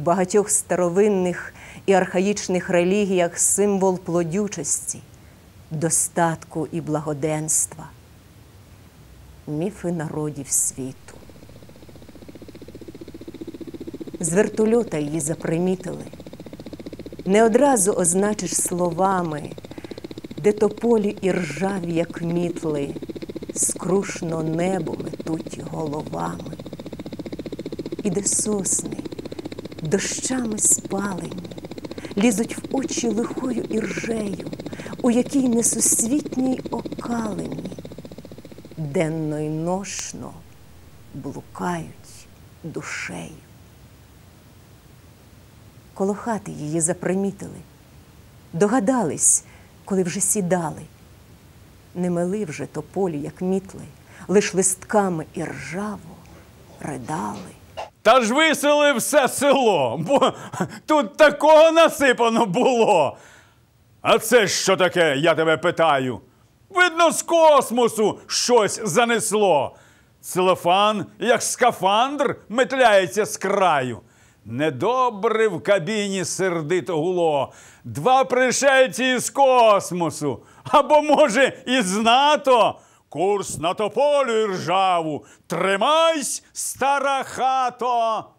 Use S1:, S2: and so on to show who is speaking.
S1: багатьох старовинних і архаїчних релігіях символ плодючості, достатку і благоденства, міфи народів світу. З вертольота її запримітили. Не одразу означиш словами, де тополі і ржаві, як мітли, скрушно небо метуть головами, і де сосни дощами спалені, лізуть в очі лихою іржею, у якій несусвітній окалені, денно й ношно блукають душею. Коло хати її запримітили, догадались, коли вже сідали. Не мели вже тополі, як мітли, лиш листками і ржаво ридали.
S2: Та ж висели все село, бо тут такого насипано було. А це що таке, я тебе питаю? Видно, з космосу щось занесло. Целофан, як скафандр, метляється з краю. Недобре в кабіні сердито гуло. Два пришельці із космосу. Або, може, із НАТО. Курс на тополю ржаву. Тримайсь, стара хато.